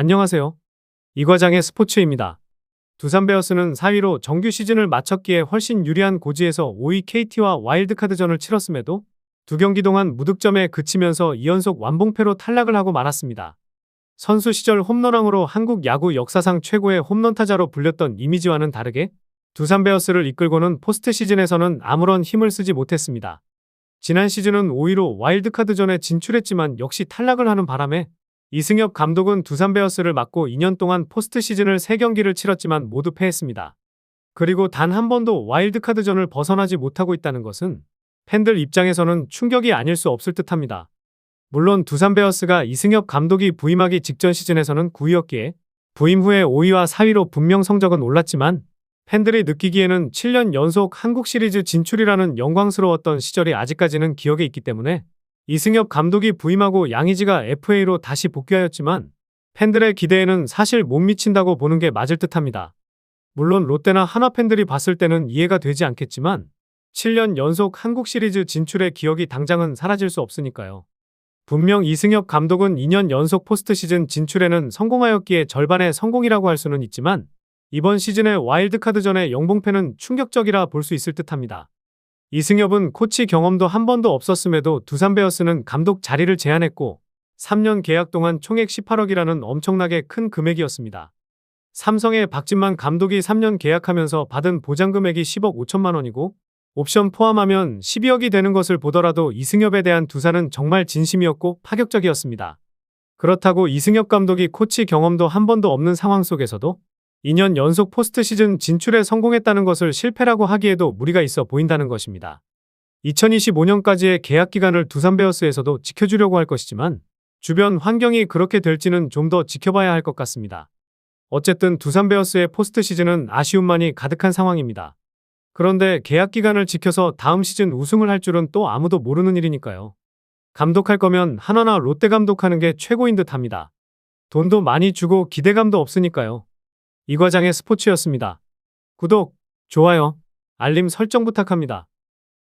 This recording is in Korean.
안녕하세요. 이 과장의 스포츠입니다. 두산 베어스는 4위로 정규 시즌을 마쳤기에 훨씬 유리한 고지에서 5위 KT와 와일드카드전을 치렀음에도 두 경기 동안 무득점에 그치면서 2연속 완봉패로 탈락을 하고 말았습니다. 선수 시절 홈런왕으로 한국 야구 역사상 최고의 홈런 타자로 불렸던 이미지와는 다르게 두산 베어스를 이끌고는 포스트 시즌에서는 아무런 힘을 쓰지 못했습니다. 지난 시즌은 5위로 와일드카드전에 진출했지만 역시 탈락을 하는 바람에 이승엽 감독은 두산 베어스를 맡고 2년 동안 포스트 시즌을 3경기를 치렀지만 모두 패했습니다. 그리고 단 한 번도 와일드카드전을 벗어나지 못하고 있다는 것은 팬들 입장에서는 충격이 아닐 수 없을 듯합니다. 물론 두산 베어스가 이승엽 감독이 부임하기 직전 시즌에서는 9위였기에 부임 후에 5위와 4위로 분명 성적은 올랐지만 팬들이 느끼기에는 7년 연속 한국 시리즈 진출이라는 영광스러웠던 시절이 아직까지는 기억에 있기 때문에 이승엽 감독이 부임하고 양의지가 FA로 다시 복귀하였지만 팬들의 기대에는 사실 못 미친다고 보는 게 맞을 듯합니다. 물론 롯데나 하나 팬들이 봤을 때는 이해가 되지 않겠지만 7년 연속 한국 시리즈 진출의 기억이 당장은 사라질 수 없으니까요. 분명 이승엽 감독은 2년 연속 포스트 시즌 진출에는 성공하였기에 절반의 성공이라고 할 수는 있지만 이번 시즌의 와일드카드전의 영봉패는 충격적이라 볼 수 있을 듯합니다. 이승엽은 코치 경험도 한 번도 없었음에도 두산 베어스는 감독 자리를 제안했고 3년 계약 동안 총액 18억이라는 엄청나게 큰 금액이었습니다. 삼성의 박진만 감독이 3년 계약하면서 받은 보장 금액이 10억 5천만 원이고 옵션 포함하면 12억이 되는 것을 보더라도 이승엽에 대한 두산은 정말 진심이었고 파격적이었습니다. 그렇다고 이승엽 감독이 코치 경험도 한 번도 없는 상황 속에서도 2년 연속 포스트 시즌 진출에 성공했다는 것을 실패라고 하기에도 무리가 있어 보인다는 것입니다. 2025년까지의 계약 기간을 두산 베어스에서도 지켜주려고 할 것이지만 주변 환경이 그렇게 될지는 좀 더 지켜봐야 할 것 같습니다. 어쨌든 두산 베어스의 포스트 시즌은 아쉬움만이 가득한 상황입니다. 그런데 계약 기간을 지켜서 다음 시즌 우승을 할 줄은 또 아무도 모르는 일이니까요. 감독할 거면 한화나 롯데 감독하는 게 최고인 듯 합니다. 돈도 많이 주고 기대감도 없으니까요. 이 과장의 스포츠였습니다. 구독, 좋아요, 알림 설정 부탁합니다.